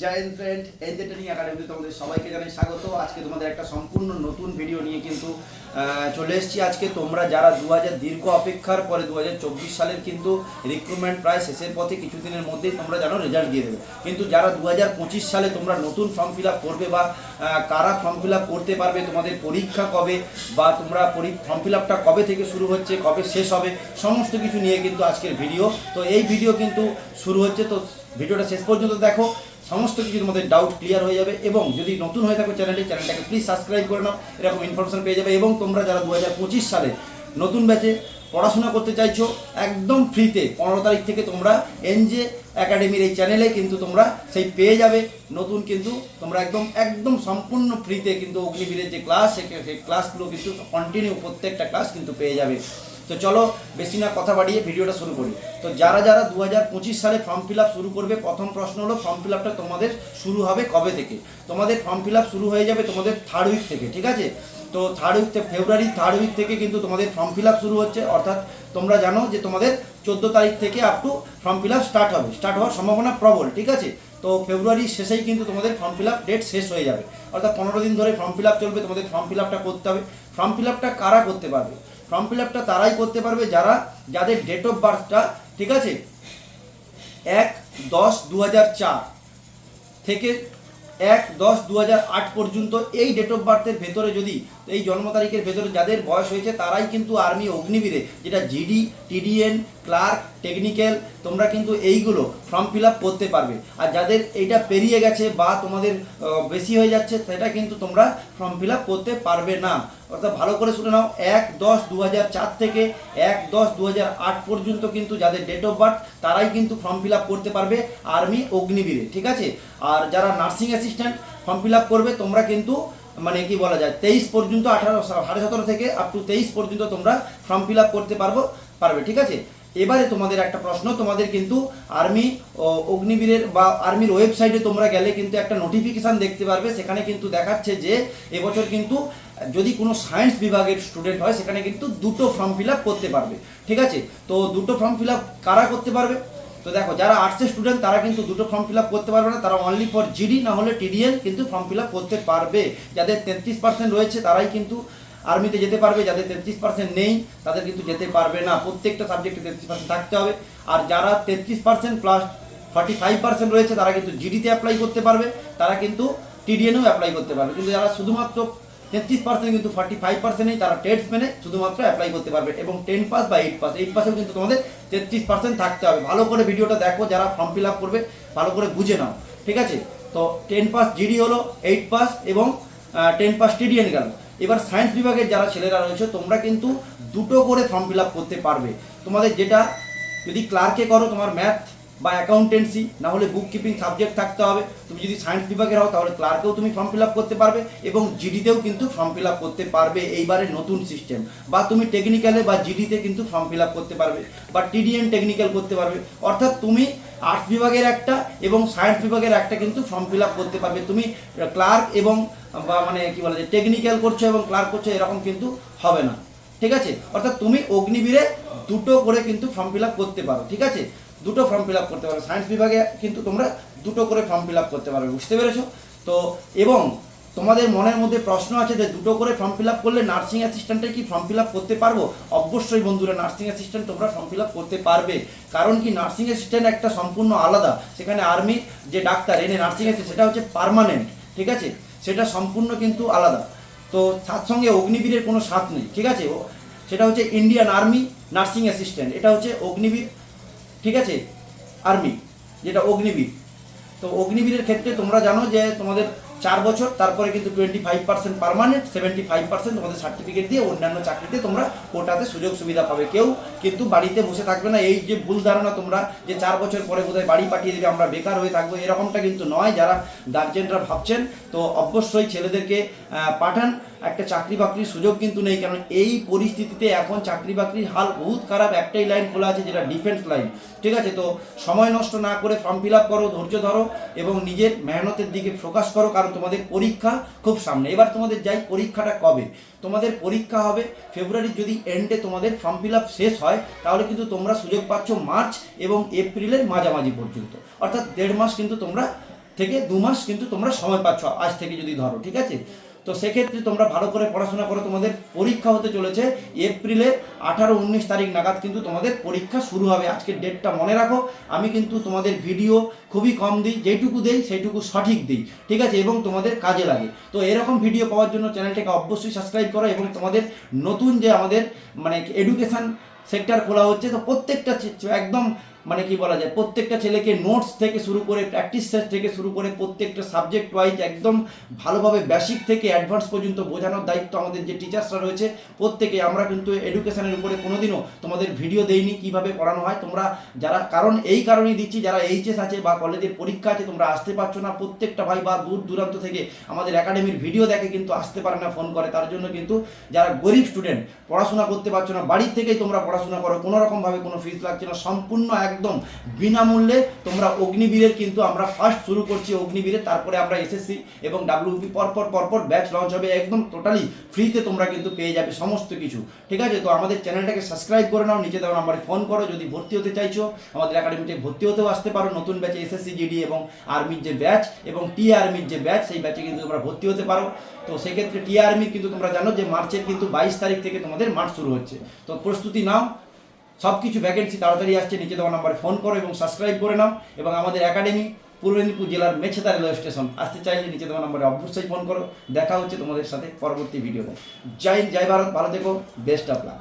জয় friend entertaining একাডেমিতে তোমাদের সবাইকে জানাই স্বাগত। আজকে তোমাদের একটা সম্পূর্ণ নতুন ভিডিও নিয়ে কিন্তু চলে এসেছি। আজকে তোমরা যারা দু হাজার দীর্ঘ অপেক্ষার পরে দু হাজার চব্বিশ সালের কিন্তু রিক্রুটমেন্ট প্রায় শেষের পথে কিছুদিনের মধ্যেই তোমরা জানো রেজাল্ট দিয়ে দেবে। কিন্তু যারা দু হাজার পঁচিশ সালে তোমরা নতুন ফর্ম ফিল করবে বা কারা ফর্ম ফিল করতে পারবে, তোমাদের পরীক্ষা কবে বা তোমরা ফর্ম ফিল কবে থেকে শুরু হচ্ছে, কবে শেষ হবে, সমস্ত কিছু নিয়ে কিন্তু আজকের ভিডিও তো এই ভিডিও কিন্তু শুরু হচ্ছে। তো ভিডিওটা শেষ পর্যন্ত দেখো। সমস্ত কিছুর মধ্যে ডাউট ক্লিয়ার হয়ে যাবে এবং যদি নতুন হয়ে থাকো চ্যানেলটি চ্যানেলটাকে প্লিজ সাবস্ক্রাইব করে নাও, এরকম ইনফরমেশন পেয়ে যাবে এবং তোমরা যারা দু হাজার পঁচিশ সালে নতুন ব্যাচে পড়াশোনা করতে চাইছো, একদম ফ্রিতে পনেরো তারিখ থেকে তোমরা এনজে একাডেমির এই চ্যানেলে কিন্তু তোমরা সেই পেয়ে যাবে। নতুন কিন্তু তোমরা একদম একদম সম্পূর্ণ ফ্রিতে কিন্তু অগ্নিবীরের যে ক্লাস সেই ক্লাসগুলো কিন্তু কন্টিনিউ প্রত্যেকটা ক্লাস কিন্তু পেয়ে যাবে। তো চলো বেশি না কথা বাড়িয়ে ভিডিওটা শুরু করি। তো যারা যারা দু হাজার পঁচিশ সালে ফর্ম ফিল শুরু করবে, প্রথম প্রশ্ন হলো ফর্ম ফিল তোমাদের শুরু হবে কবে থেকে? তোমাদের ফর্ম ফিল শুরু হয়ে যাবে তোমাদের থার্ড উইক থেকে, ঠিক আছে? তো third week February third week থেকে কিন্তু তোমাদের ফর্ম ফিল শুরু হচ্ছে। অর্থাৎ তোমরা জানো যে তোমাদের চোদ্দ তারিখ থেকে up to form fill start হবে। স্টার্ট হওয়ার সম্ভাবনা প্রবল, ঠিক আছে? তো ফেব্রুয়ারির শেষেই কিন্তু তোমাদের ফর্ম ফিল ডেট শেষ হয়ে যাবে। অর্থাৎ পনেরো দিন ধরে ফর্ম ফিল চলবে, তোমাদের ফর্ম ফিল করতে হবে। ফর্ম ফিল কারা করতে পারবে? ফর্ম ফিল আপটা তারাই করতে পারবে যারা, যাদের ডেট অফ বার্থটা ঠিক আছে? এক দশ দু থেকে এক দশ দু পর্যন্ত এই ডেট অফ বার্থের ভেতরে যদি এই জন্ম তারিখের ভেতরে যাদের বয়স হয়েছে, তারাই কিন্তু আর্মি অগ্নিবীরে, যেটা জিডি টিডিএন ক্লার্ক টেকনিক্যাল তোমরা কিন্তু এইগুলো ফর্ম ফিল আপ করতে পারবে। আর যাদের এইটা পেরিয়ে গেছে বা তোমাদের বেশি হয়ে যাচ্ছে, সেটা কিন্তু তোমরা ফর্ম ফিল আপ করতে পারবে না। অর্থাৎ ভালো করে শুনে নাও, এক দশ দু থেকে এক দশ দু পর্যন্ত কিন্তু যাদের ডেট অফ বার্থ তারাই কিন্তু ফর্ম ফিল আপ করতে পারবে আর্মি অগ্নিবীরে, ঠিক আছে? আর যারা nursing assistant form fill up করবে, তোমরা কিন্তু মানে কি বলা যায়, তেইশ পর্যন্ত আঠারো, সাড়ে সতেরো থেকে আপ টু তেইশ পর্যন্ত তোমরা ফর্ম ফিল আপ করতে পারব, পারবে, ঠিক আছে? এবারে তোমাদের একটা প্রশ্ন, তোমাদের কিন্তু আর্মি অগ্নিবীরের বা আর্মির ওয়েবসাইটে তোমরা গেলে কিন্তু একটা নোটিফিকেশান দেখতে পারবে, সেখানে কিন্তু দেখাচ্ছে যে এবছর কিন্তু যদি কোনো সায়েন্স বিভাগের স্টুডেন্ট হয়, সেখানে কিন্তু দুটো ফর্ম ফিল করতে পারবে, ঠিক আছে? তো দুটো ফর্ম ফিল কারা করতে পারবে? তো দেখো, যারা আর্টসের স্টুডেন্ট তারা কিন্তু দুটো ফর্ম ফিল করতে পারবে না। তারা অনলি ফর জিডি না হলে টিডিএল কিন্তু ফর্ম ফিল করতে পারবে। যাদের তেত্রিশ পার্সেন্ট রয়েছে, তারাই কিন্তু আর্মিতে যেতে পারবে। যাদের তেত্রিশ পার্সেন্ট নেই, তাদের কিন্তু যেতে পারবে না। প্রত্যেকটা সাবজেক্টে তেত্রিশ পার্সেন্ট থাকতে হবে। আর যারা তেত্রিশ percent plus forty five percent রয়েছে, তারা কিন্তু জিডিতে অ্যাপ্লাই করতে পারবে। তারা কিন্তু টিডিএনও অ্যাপ্লাই করতে পারবে। কিন্তু যারা শুধুমাত্র তেত্রিশ পার্সেন্ট কিন্তু ফর্টি ফাইভ পার্সেন্টেই তারা টেস্ট মেনে শুধুমাত্র অ্যাপ্লাই করতে পারবে এবং টেন পাস বা এইট পাস এইট পাসেও কিন্তু তোমাদের তেত্রিশ পার্সেন্ট থাকতে হবে। ভালো করে ভিডিওটা দেখো, যারা ফর্ম ফিল আপ করবে, ভালো করে বুঝে নাও, ঠিক আছে? তো টেন পাস জিডি হলো এইট পাস এবং টেন পাস টিডিএন গেল। এবার সায়েন্স বিভাগের যারা ছেলেরা রয়েছে, তোমরা কিন্তু দুটো করে ফর্ম ফিল আপ করতে পারবে। তোমাদের যেটা যদি ক্লার্কে করো তোমার ম্যাথ বা অ্যাকাউন্টেন্সি না হলে বুক কিপিং সাবজেক্ট থাকতে হবে। তুমি যদি সায়েন্স বিভাগের হও, তাহলে ক্লার্কেও তুমি ফর্ম ফিল করতে পারবে এবং জিডিতেও কিন্তু ফর্ম ফিল করতে পারবে এইবারে নতুন সিস্টেম বা তুমি টেকনিক্যালে বা জিডিতে কিন্তু ফর্ম ফিল করতে পারবে বা টিডিএন টেকনিক্যাল করতে পারবে। অর্থাৎ তুমি আর্টস বিভাগের একটা এবং সায়েন্স বিভাগের একটা কিন্তু ফর্ম ফিল করতে পারবে। তুমি ক্লার্ক এবং বা মানে কি বলা যায় টেকনিক্যাল করছ এবং ক্লার্ক করছ, এরকম কিন্তু হবে না। ঠিক আছে? অর্থাৎ তুমি অগ্নিবীরে দুটো করে কিন্তু ফর্ম ফিল করতে পারো। ঠিক আছে? দুটো ফর্ম ফিল আপ করতে পারো। সায়েন্স বিভাগে কিন্তু তোমরা দুটো করে ফর্ম ফিল আপ করতে পারবে, বুঝতে পেরেছ? তো এবং তোমাদের মনের মধ্যে প্রশ্ন আছে যে দুটো করে ফর্ম ফিল আপ করলে নার্সিং অ্যাসিস্ট্যান্টে কি ফর্ম ফিল আপ করতে পারব? অবশ্যই বন্ধুরা নার্সিং অ্যাসিস্ট্যান্ট তোমরা ফর্ম ফিল আপ করতে পারবে। কারণ কি নার্সিং অ্যাসিস্ট্যান্ট একটা সম্পূর্ণ আলাদা। সেখানে আর্মি যে ডাক্তার, এনে নার্সিং অ্যাসিস্ট্যান্ট সেটা হচ্ছে পার্মানেন্ট ঠিক আছে? সেটা সম্পূর্ণ কিন্তু আলাদা। তো তার সঙ্গে অগ্নিবীরের কোনো স্বাদ নেই, ঠিক আছে? সেটা হচ্ছে ইন্ডিয়ান আর্মি নার্সিং অ্যাসিস্ট্যান্ট এটা হচ্ছে অগ্নিবীর ঠিক আছে? আর্মি যেটা অগ্নিবীর। তো অগ্নিবীরের ক্ষেত্রে তোমরা জানো যে তোমাদের চার বছর, তারপরে কিন্তু twenty five percent permanent seventy five percent তোমাদের সার্টিফিকেট দিয়ে অন্যান্য চাকরিতে তোমরা কোটাতে সুযোগ সুবিধা পাবে। কেউ কিন্তু বাড়িতে বসে থাকবে না, এই যে ভুল ধারণা তোমরা যে চার বছর পরে বোধহয় বাড়ি পাঠিয়ে দেবে, আমরা বেকার হয়ে থাকব, এরকমটা কিন্তু নয়। যারা গার্জেনরা ভাবছেন, তো অবশ্যই ছেলেদেরকে পাঠান। একটা চাকরি বাকরির সুযোগ কিন্তু নেই, কারণ এই পরিস্থিতিতে এখন চাকরি বাকরির হাল বহুত খারাপ। একটাই লাইন খোলা আছে, যেটা ডিফেন্স লাইন ঠিক আছে, তো সময় নষ্ট না করে ফর্ম ফিল আপ করো, ধৈর্য ধরো, এবং নিজের মেহনতের দিকে ফোকাস করো, কারণ তোমাদের পরীক্ষা খুব সামনে। এবার তোমাদের যাই পরীক্ষাটা কবে? তোমাদের পরীক্ষা হবে ফেব্রুয়ারির যদি এন্ডে তোমাদের ফর্ম ফিল আপ শেষ হয়, তাহলে কিন্তু তোমরা সুযোগ পাচ্ছ মার্চ এবং এপ্রিলের মাঝামাঝি পর্যন্ত। অর্থাৎ দেড় মাস কিন্তু তোমরা থেকে দু মাস কিন্তু তোমরা সময় পাচ্ছ আজ থেকে যদি ধরো, ঠিক আছে? তো সেক্ষেত্রে তোমরা ভালো করে পড়াশোনা করো। তোমাদের পরীক্ষা হতে চলেছে এপ্রিলে আঠারো উনিশ তারিখ নাগাদ কিন্তু তোমাদের পরীক্ষা শুরু হবে। আজকের ডেটটা মনে রাখো। আমি কিন্তু তোমাদের ভিডিও খুবই কম দিই, যেটুকু দেই সেইটুকু সঠিক দিই, ঠিক আছে? এবং তোমাদের কাজে লাগে। তো এরকম ভিডিও পাওয়ার জন্য চ্যানেলটাকে অবশ্যই সাবস্ক্রাইব করো এবং তোমাদের নতুন যে আমাদের মানে এডুকেশন সেক্টর খোলা হচ্ছে, তো প্রত্যেকটা একদম মানে কি বলা যায়, প্রত্যেকটা ছেলেকে নোটস থেকে শুরু করে প্র্যাকটিস সেট থেকে শুরু করে প্রত্যেকটা সাবজেক্ট ওয়াইজ একদম ভালোভাবে বেসিক থেকে অ্যাডভান্স পর্যন্ত বোঝানোর দায়িত্ব আমাদের যে টিচার্সরা রয়েছে, প্রত্যেকে আমরা কিন্তু এডুকেশনের উপরে কোনোদিনও তোমাদের ভিডিও দেইনি কীভাবে পড়ানো হয়। তোমরা যারা, কারণ এই কারণেই দিচ্ছি, যারা এইচএস আছে বা কলেজের পরীক্ষা আছে, তোমরা আসতে পারছ না। প্রত্যেকটা ভাই বা দূর দূরান্ত থেকে আমাদের একাডেমির ভিডিও দেখে কিন্তু আসতে পারে না ফোন করে। তার জন্য কিন্তু যারা গরিব স্টুডেন্ট পড়াশোনা করতে পারছ না, বাড়ির থেকেই তোমরা পড়াশোনা করো। কোনো রকমভাবে কোনো ফিস লাগছে না। সম্পূর্ণ একদম বিনামূল্যে তোমরা অগ্নিবীরের কিন্তু আমরা ফার্স্ট শুরু করছি অগ্নিবীরের তারপরে আমরা এসএসসি এবং ডাব্লিউপি পরপর পরপর ব্যাচ লঞ্চ হবে একদম টোটালি ফ্রিতে তোমরা কিন্তু পেয়ে যাবে সমস্ত কিছু। ঠিক আছে? তো আমাদের চ্যানেলটাকে সাবস্ক্রাইব করে নাও, নিচে দেওয়া নাম্বারে ফোন করো, যদি ভর্তি হতে চাইছো। আমাদের একাডেমিতে ভর্তি হতেও আসতে পারো, নতুন ব্যাচে এসএসসি জিডি এবং আর্মির যে ব্যাচ এবং টি আর্মির যে ব্যাচ সেই ব্যাচে কিন্তু তোমরা ভর্তি হতে পারো। তো সেক্ষেত্রে টি আর্মি কিন্তু তোমরা জানো যে মার্চের কিন্তু বাইশ তারিখ থেকে তোমাদের মার্চ শুরু হচ্ছে। তো প্রস্তুতি নাও। সব কিছু ভ্যাকেন্সি তাড়াতাড়ি আসছে, নিচে দেওয়া নাম্বারে ফোন করো এবং সাবস্ক্রাইব করে নাও এবং আমাদের একাডেমি পূর্ব মেদিনীপুর জেলার মেছেদা রেলওয়ে স্টেশন আসতে চাইলে নিচে দেওয়া নাম্বারে অবশ্যই ফোন করো। দেখা হচ্ছে তোমাদের সাথে পরবর্তী ভিডিওতে জয় জয় ভারত, ভালো থেকো বেস্ট অফ লাক